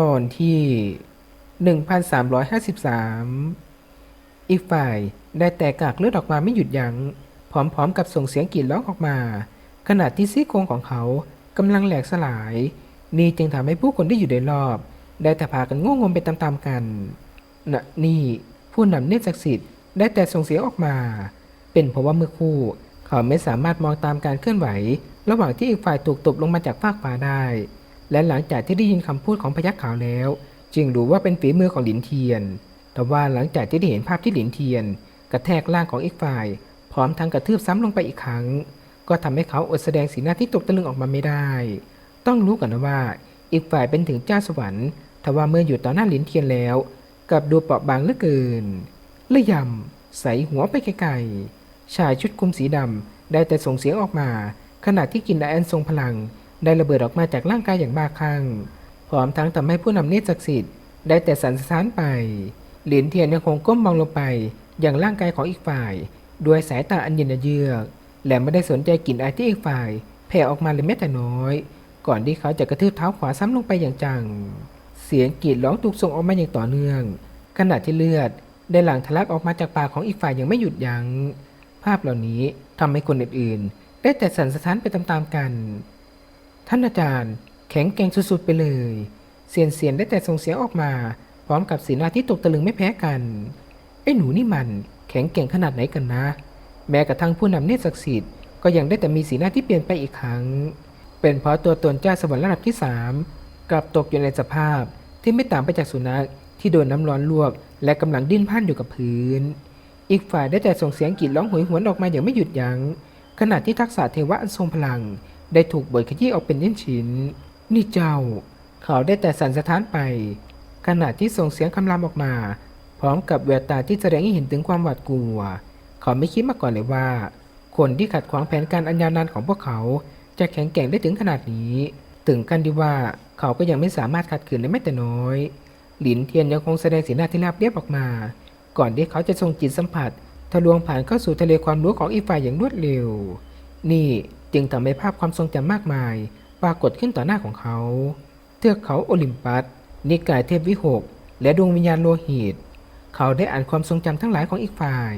ตอนที่ 1353 อีกฝ่ายได้แตกกากเลือดออกมาไม่หยุดยัง้ง พร้อมๆกับส่งเสียงกรีดร้องออกมา ขณะที่ซี่โครงของเขากำลังแหลกสลาย นี่จึงทำให้ผู้คนที่อยู่ในรอบ ได้แต่พากันง่วงงมไปตามๆกันณนี่ผู้นำเนตรศักดิ์สิทธิ์ได้แต่ส่งเสียงออกมา เป็นเพราะว่าเมื่อคู่ เขาไม่สามารถมองตามการเคลื่อนไหว ระหว่างที่อีกฝ่ายถูกตบลงมาจากฟากฟ้าได้ และหลังจากที่ได้ยินคำพูดของพยัคฆ์ขาวแล้ว จึงรู้ว่าเป็นฝีมือของหลินเทียน แต่ว่าหลังจากที่ได้เห็นภาพที่หลินเทียน กระแทกร่างของอีกฝ่าย พร้อมทั้งกระทืบซ้ำลงไปอีกครั้ง ก็ทำให้เขาอดแสดงสีหน้าที่ตกตะลึงออกมาไม่ได้ ต้องรู้ก่อนนะว่า อีกฝ่ายเป็นถึงเจ้าสวรรค์ทว่าเมื่ออยู่ต่อหน้าหลินเทียนแล้วกลับดูเปราะบางเหลือเกินเลื่ยยำใส่หัวไปไกลๆชายชุดคลุมสีดำได้แต่ส่งเสียงออกมา ขณะที่กินไดแอนทรงพลัง ได้ระเบิดออกมาจากร่างกายอย่างบ้าคลั่งพร้อมทั้งทำให้ผู้นำเนตรศักดิ์สิทธิ์ได้แต่สันสะท้านไป หลินเทียนยังคงก้มมองลงไปอย่างร่างกายของอีกฝ่าย ด้วยสายตาอันเย็นเยือก และไม่ได้สนใจกลิ่นอายที่อีกฝ่ายแผ่ออกมาเลยแม้แต่น้อย ก่อนที่เขาจะกระทืบเท้าขวาซ้ำลงไปอย่างจัง เสียงกรีดร้องถูกส่งออกมาอย่างต่อเนื่อง ขณะที่เลือดได้หลั่งทะลักออกมาจากปากของอีกฝ่ายอย่างไม่หยุดยัง้ง ภาพเหล่านี้ทำให้คนอื่นๆ ได้แต่สั่นสะท้านไปตามๆกัน ท่านอาจารย์ แข็งแกร่งสุดๆไปเลยเสียนเสียนได้แต่ส่งเสียงออกมา พร้อมกับสีหน้าที่ตกตะลึงไม่แพ้กัน ไอ้หนูนี่มันแข็งแกร่งขนาดไหนกันนะ แม้กระทั่งผู้นำเนตรศักดิ์สิทธิ์ก็ยังได้แต่มีสีหน้าที่เปลี่ยนไปอีกครั้ง เป็นเพราะตัวตนเจ้าสวรรค์ระดับที่สามกลับตกอยู่ในสภาพที่ไม่ต่างไปจากสุนัขที่โดนน้ำร้อนลวก และกำลังดิ้นพ่านอยู่กับพื้น อีกฝ่ายได้แต่ส่งเสียงกรีดร้องโหยหวนออกมาอย่างไม่หยุดยัง้งขณะที่ทักษะเทวะอันทรงพลัง ได้ถูกบดขยี้ออกเป็นชิ้นชิ้นๆนี่เจ้า เขาได้แต่สั่นสะท้านไป ขณะที่ส่งเสียงคำรามออกมา พร้อมกับแววตาที่แสดงให้เห็นถึงความหวาดกลัว เขาไม่คิดมาก่อนเลยว่า คนที่ขัดขวางแผนการอันยาวนานของพวกเขา จะแข็งแกร่งได้ถึงขนาดนี้ ถึงกันดีว่าเขาก็ยังไม่สามารถขัดขืนได้แม้แต่น้อย หลินเทียนยังคงแสดงสีหน้าที่ราบเรียบออกมา ก่อนที่เขาจะทรงจิตสัมผัสทะลวงผ่านเข้าสู่ทะเลความรู้ของอีกฝ่ายอย่างรวดเร็ว นี่ จึงทำให้ภาพความทรงจำมากมาย ปรากฏขึ้นต่อหน้าของเขา เทือกเขาโอลิมปัส นิกายเทพวิหก และดวงวิญญาณโลหิต เขาได้อ่านความทรงจำทั้งหลายของอีกฝ่าย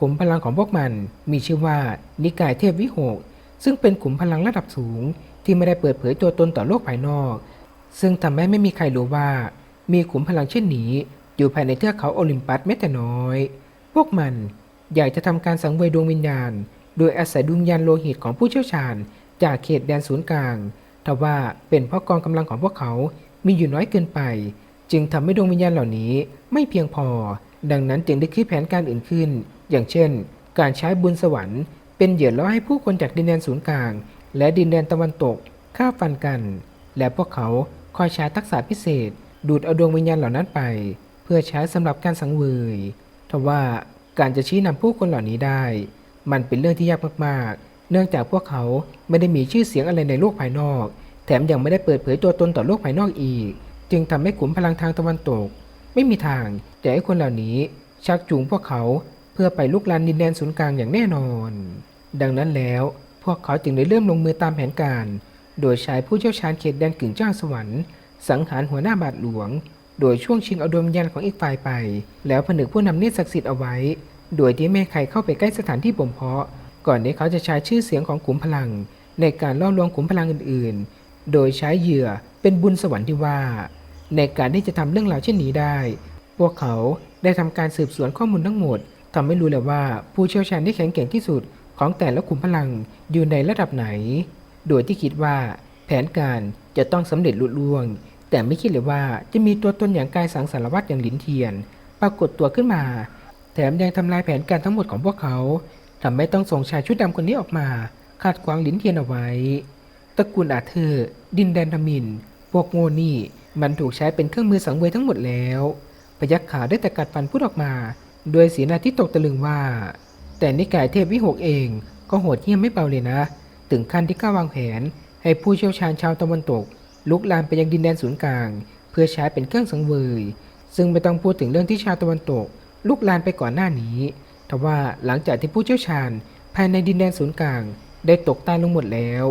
ขุมพลังของพวกมันมีชื่อว่านิกายเทพวิหก ซึ่งเป็นขุมพลังระดับสูง ที่ไม่ได้เปิดเผยตัวตนต่อโลกภายนอก ซึ่งทำให้ไม่มีใครรู้ว่า มีขุมพลังเช่นนี้ อยู่ภายในเทือกเขาโอลิมปัสแม้แต่น้อย พวกมันอยากจะทำการสังเวยดวงวิญญาณ โดยอาศัยดวงวิญญาณโลหิตของผู้เชี่ยวชาญ จากเขตแดนศูนย์กลางทว่าเป็นเพราะกองกำลังของพวกเขา มีอยู่น้อยเกินไป จึงทำให้ดวงวิญญาณเหล่านี้ไม่เพียงพอ ดังนั้นจึงได้คิดแผนการอื่นขึ้น อย่างเช่น การใช้บุญสวรรค์ เป็นเหยื่อล่อให้ผู้คนจากดินแดนศูนย์กลาง และดินแดนตะวันตกฆ่าฟันกัน และพวกเขาคอยใช้ทักษะพิเศษ ดูดเอาดวงวิญญาณเหล่านั้นไป เพื่อใช้สำหรับการสังเวยทว่าการจะชี้นำผู้คนเหล่านี้ได้ มันเป็นเรื่องที่ยากมากๆ เนื่องจากพวกเขาไม่ได้มีชื่อเสียงอะไรในโลกภายนอก แถมยังไม่ได้เปิดเผยตัวตนต่อโลกภายนอกอีก จึงทำให้ขุมพลังทางตะวันตก ไม่มีทางจะให้คนเหล่านี้ชักจูงพวกเขาเพื่อไปลุกลานดินแดนศูนย์กลางอย่างแน่นอน ดังนั้นแล้วพวกเขาจึงได้เริ่มลงมือตามแผนการ โดยใช้ผู้เชี่ยวชาญเขตแดนกึ่งเจ้าสวรรค์สังหารหัวหน้าบาทหลวง โดยช่วงชิงเอาดวงวิญญาณของอีกฝ่ายไป แล้วผนึกผู้นำเนตรศักดิ์สิทธิ์เอาไว้ โดยที่ไม่ให้ใครเข้าไปใกล้สถานที่บ่มเพาะ ก่อนที่เขาจะใช้ชื่อเสียงของขุมพลัง ในการล่อลวงขุมพลังอื่นๆ โดยใช้เหยื่อเป็นบุญสวรรค์ที่ว่า ในการที่จะทำเรื่องราวเช่นนี้ได้ พวกเขาได้ทำการสืบสวนข้อมูลทั้งหมดทำให้รู้เลยว่าผู้เชี่ยวชาญที่แข็งแกร่งที่สุดของแต่ละขุมพลังอยู่ในระดับไหน โดยที่คิดว่าแผนการจะต้องสำเร็จลุล่วง แต่ไม่คิดเลยว่าจะมีตัวตนอย่างกายสังสารวัตรอย่างหลินเทียน ปรากฏตัวขึ้นมา แถมยังทำลายแผนการทั้งหมดของพวกเขาทำให้ต้องส่งชายชุดดำคนนี้ออกมาขัดขวางลินเทียนเอาไว้ตระกูลอาเธอร์ดินแดนทมิน พวกโง่นี่มันถูกใช้เป็นเครื่องมือสังเวยทั้งหมดแล้วพยักขาวได้แต่กัดฟันพูดออกมา โดยสีหน้าที่ตกตะลึงว่า แต่นิกายเทพวิหกเองก็โหดเหี้ยมไม่เบาเลยนะ ถึงขั้นที่กล้าวางแผน ให้ผู้เชี่ยวชาญชาวตะวันตก ลุกลามไปยังดินแดนศูนย์กลาง เพื่อใช้เป็นเครื่องสังเวย ซึ่งไม่ต้องพูดถึงเรื่องที่ชาวตะวันตก ลุกลานไปก่อนหน้านี้ ทว่าหลังจากที่ผู้เชี่ยวชาญภายในดินแดนศูนย์กลาง ได้ตกตายลงหมดแล้ว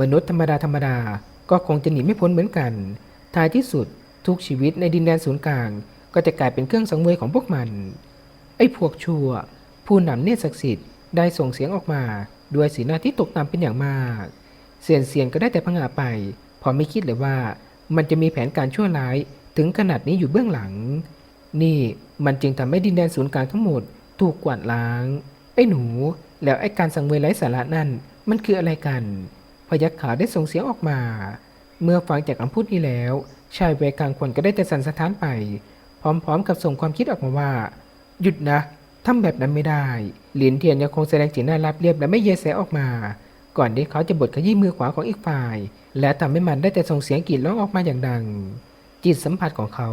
มนุษย์ธรรมดาธรรมดาก็คงจะหนีไม่พ้นเหมือนกัน ท้ายที่สุดทุกชีวิตในดินแดนศูนย์กลาง ก็จะกลายเป็นเครื่องสังเวยของพวกมัน ไอ้พวกชั่ว ผู้นำเนตรศักดิ์สิทธิ์ได้ส่งเสียงออกมา ด้วยสีหน้าที่ตกต่ำเป็นอย่างมากเซียนเซียนก็ได้แต่พงาไป พอไม่คิดเลยว่ามันจะมีแผนการชั่วร้ายถึงขนาดนี้อยู่เบื้องหลัง นี่มันจึงทำให้ดินแดนศูนย์กลางทั้งหมดถูกกวาดล้าง ไอ้หนู แล้วไอ้การสังเวยไร้สาระนั่น มันคืออะไรกัน พยักขาวได้ส่งเสียงออกมา เมื่อฟังจากคำพูดนี้แล้ว ชายวัยกลางคนก็ได้แต่สั่นสะท้านไป พร้อมๆ กับส่งความคิดออกมาว่า หยุดนะทำแบบนั้นไม่ได้ หลินเทียนยังคงแสดงสีหน้ารับเรียบและไม่เยแสออกมา ก่อนที่เขาจะบดขยี้มือขวาของอีกฝ่าย และทำให้มันได้แต่ส่งเสียงกรีดร้องออกมาอย่างดัง จิตสัมผัสของเขา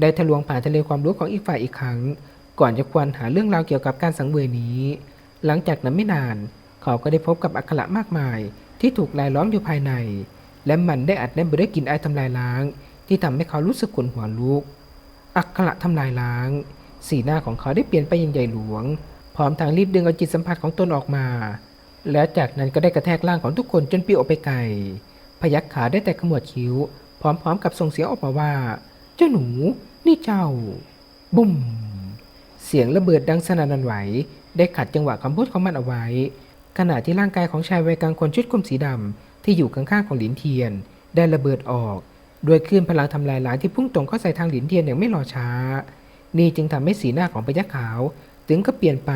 ได้ทะลวงผ่านทะเลความรู้ของอีกฝ่ายอีกครั้ง ก่อนจะควรหาเรื่องราวเกี่ยวกับการสังเวยนี้ หลังจากนั้นไม่นาน เขาก็ได้พบกับอักขระมากมาย ที่ถูกลายล้อมอยู่ภายใน และมันได้อัดแน่นไปด้วยกลิ่นไอทำลายล้าง ที่ทำให้เขารู้สึกขนหัวลุก อักขระทำลายล้าง สีหน้าของเขาได้เปลี่ยนไปอยังใหญ่หลวง พร้อมทางรีบดึงเอาจิตสัมผัสของตนออกมา และจากนั้นก็ได้กระแทกร่างของทุกคนจนปลิวออกไปไกล พยักขาได้แต่ขมวดคิ้ว พร้อมๆ กับส่งเสียงออกมาว่า เจ้าหนู นี่เจ้า บุ้ม เสียงระเบิดดังสนั่นหวั่นไหว ได้ขัดจังหวะคำพูดของมันเอาไว้ ขณะที่ร่างกายของชายวัยกลางคนชุดคลุมสีดำที่อยู่ข้างๆของหลินเทียน ได้ระเบิดออกด้วยคลื่นพลังทำลายล้างที่พุ่งตรงเข้าใส่ทางหลินเทียนอย่างไม่รอช้า นี่จึงทำให้สีหน้าของพยักขาว ถึงก็เปลี่ยนไป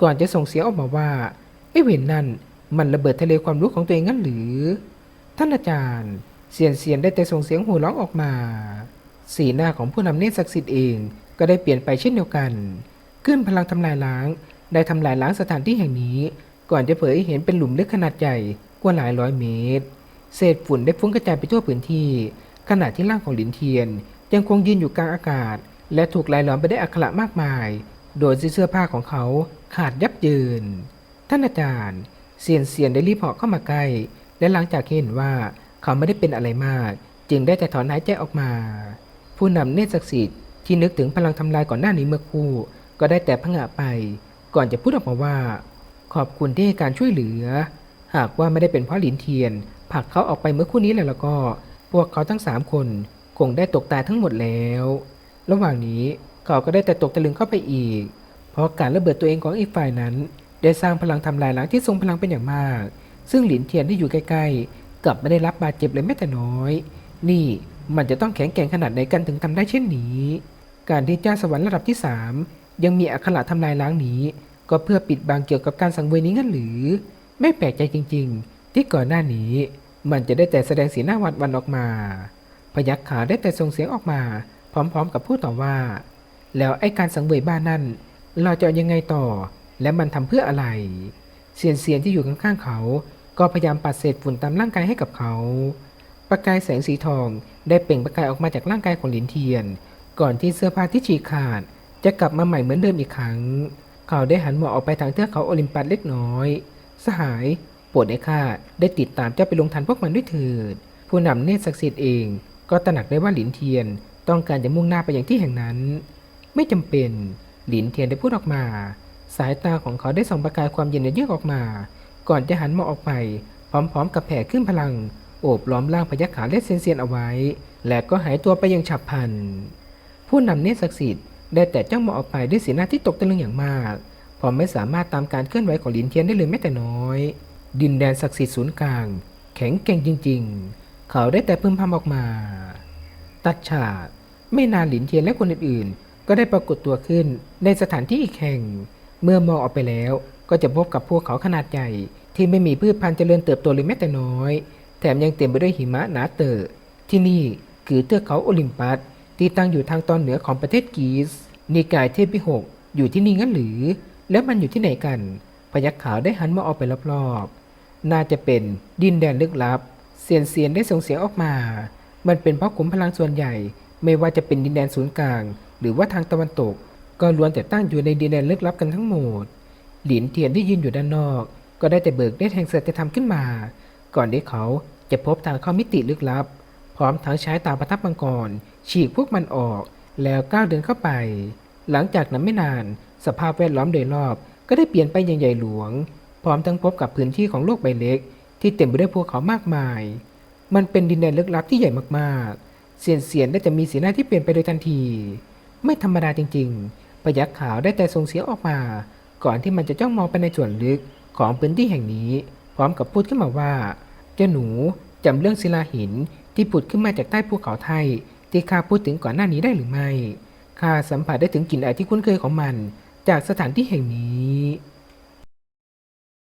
ก่อนจะส่งเสียงออกมาว่าไอ้เวนนั่น มันระเบิดทะเลความรู้ของตัวเองงั้นหรือ ท่านอาจารย์ เสียนเสียนได้แต่ส่งเสียงโห่ร้องออกมา สีหน้าของผู้นำเนตรศักดิ์สิทธิ์เองก็ได้เปลี่ยนไปเช่นเดียวกันขึ้นพลังทำลายล้าง ได้ทำลายล้างสถานที่แห่งนี้ ก่อนจะเผยให้เห็นเป็นหลุมลึกขนาดใหญ่กว่าหลายร้อยเมตร เศษฝุ่นได้ฟุ้งกระจายไปทั่วพื้นที่ ขณะที่ร่างของหลินเทียน ยังคงยืนอยู่กลางอากาศ และถูกลายล้อมไปได้วยอักขระมากมาย โดยเสื้อผ้าของเขาขาดยับเยิน ท่านอาจารย์เซียนเซียนได้รีบเหาะเข้ามาใกล้ และหลังจากเห็นว่าเขาไม่ได้เป็นอะไรมาก จึงได้แต่ถอนหายใจออกมา ผู้นำเนตรศักดิ์สิทธิ์ที่นึกถึงพลังทำลายก่อนหน้านี้เมื่อครู่ ก็ได้แต่พงะไป ก่อนจะพูดออกมาว่า ขอบคุณที่ให้การช่วยเหลือ หากว่าไม่ได้เป็นเพราะหลินเทียนผลักเขาออกไปเมื่อคู่นี้แล้วแล้วก็ พวกเขาทั้งสามคนคงได้ตกตายทั้งหมดแล้ว ระหว่างนี้เขาก็ได้แต่ตกตะลึงเข้าไปอีก เพราะการระเบิดตัวเองของอีกฝ่ายนั้น ได้สร้างพลังทำลายล้างที่ทรงพลังเป็นอย่างมาก ซึ่งหลินเทียนที่อยู่ใกล้ๆกลับไม่ได้รับบาดเจ็บเลยแม้แต่น้อย นี่ มันจะต้องแข็งแกร่งขนาดไหนกันถึงทำได้เช่นนี้ การที่เจ้าสวรรค์ระดับที่สามยังมีอักขระทำลายล้างนี้ ก็เพื่อปิดบังเกี่ยวกับการสังเวยนี้งั้นหรือ ไม่แปลกใจจริง ๆ ที่ก่อนหน้านี้ มันจะได้แต่แสดงสีหน้าหวาดวันออกมา พยักขาได้แต่ส่งเสียงออกมา พร้อมๆ กับพูดต่อว่า แล้วไอ้การสังเวยบ้านนั่น เราจะเอายังไงต่อ และมันทำเพื่ออะไรเซียนเซียนที่อยู่ข้างๆเขา ก็พยายามปัดเศษฝุ่นตามร่างกายให้กับเขา ประกายแสงสีทองได้เปล่งประกายออกมาจากร่างกายของหลินเทียน ก่อนที่เสื้อผ้าที่ฉีกขาด จะกลับมาใหม่เหมือนเดิมอีกครั้ง เขาได้หันมองออกไปทางเทือกเขาโอลิมปัสเล็กน้อย สหายปรดให้ข้าได้ติดตามเจ้าไปลงทันพวกมันด้วยเถิด ผู้นำเนตรศักดิ์สิทธิ์เอง ก็ตระหนักได้ว่าหลินเทียนต้องการจะมุ่งหน้าไปอย่างที่แห่งนั้น ไม่จำเป็นหลินเทียนได้พูดออกมา สายตาของเขาได้ส่องประกายความเย็นเยือกออกมา ก่อนจะหันมองออกไป พร้อมๆ กับแผ่ขึ้นพลัง โอบล้อมร่างพยักขาเล็ดเซียนเอาไว้ และก็หายตัวไปอยังฉับพลัน ผู้นำเนตรศักดิ์สิทธิ์ได้แต่จ้องมองออกไปด้วยสีหน้าที่ตกตะลึงอย่างมาก พอไม่สามารถตามการเคลื่อนไหวของหลินเทียนได้เลยแม้แต่น้อย ดินแดนศักดิ์สิทธิ์ศูนย์กลาง แข็งแกร่งจริง ๆ เขาได้แต่พึมพำออกมา ตัดฉากไม่นานหลินเทียนและคนอื่นๆ ก็ได้ปรากฏตัวขึ้นในสถานที่อีกแห่ง เมื่อมองออกไปแล้วก็จะพบกับพวกเขาขนาดใหญ่ ที่ไม่มีพืชพันธุ์เจริญเติบโตเลยแม้แต่น้อย แถมยังเต็มไปด้วยหิมะหนาเตอะที่นี่คือเทือกเขาโอลิมปัสที่ตั้งอยู่ทางตอนเหนือของประเทศกรีซนิกายเทพพิหกอยู่ที่นี่งั้นหรือ แล้วมันอยู่ที่ไหนกัน พยักขาวได้หันมาออกไปรอบๆ น่าจะเป็นดินแดนลึกลับเซียนเซียนได้ส่งเสียงออกมา มันเป็นเพราะขุมพลังส่วนใหญ่ ไม่ว่าจะเป็นดินแดนศูนย์กลาง หรือว่าทางตะวันตก ก็ล้วนแต่ตั้งอยู่ในดินแดนลึกลับกันทั้งหมด หลินเทียนที่ยืนอยู่ด้านนอก ก็ได้แต่เบิกเนตรแห่งสัจธรรมขึ้นมา ก่อนที่เขา จะพบทางเข้ามิติลึกลับ พร้อมทั้งใช้ตาประทับมังกร ฉีกพวกมันออกแล้วก้าวเดินเข้าไป หลังจากนั้นไม่นาน สภาพแวดล้อมโดยรอบก็ได้เปลี่ยนไปอย่างใหญ่หลวง พร้อมทั้งพบกับพื้นที่ของโลกใบเล็ก ที่เต็มไปด้วยภูเขามากมาย มันเป็นดินแดนลึกลับที่ใหญ่มากๆ เสียนเสียนได้จะมีสีหน้าที่เปลี่ยนไปโดยทันที ไม่ธรรมดาจริงๆประยักขาวได้แต่ส่งเสียงออกมา ก่อนที่มันจะจ้องมองไปในส่วนลึกของพื้นที่แห่งนี้ พร้อมกับพูดขึ้นมาว่า เจ้าหนูจำเรื่องศิลาหินที่ผุดขึ้นมาจากใต้ภูเขาไทย ที่ข้าพูดถึงก่อนหน้านี้ได้หรือไม่ข้าสัมผัสได้ถึงกลิ่นอายที่คุ้นเคยของมัน จากสถานที่แห่งนี้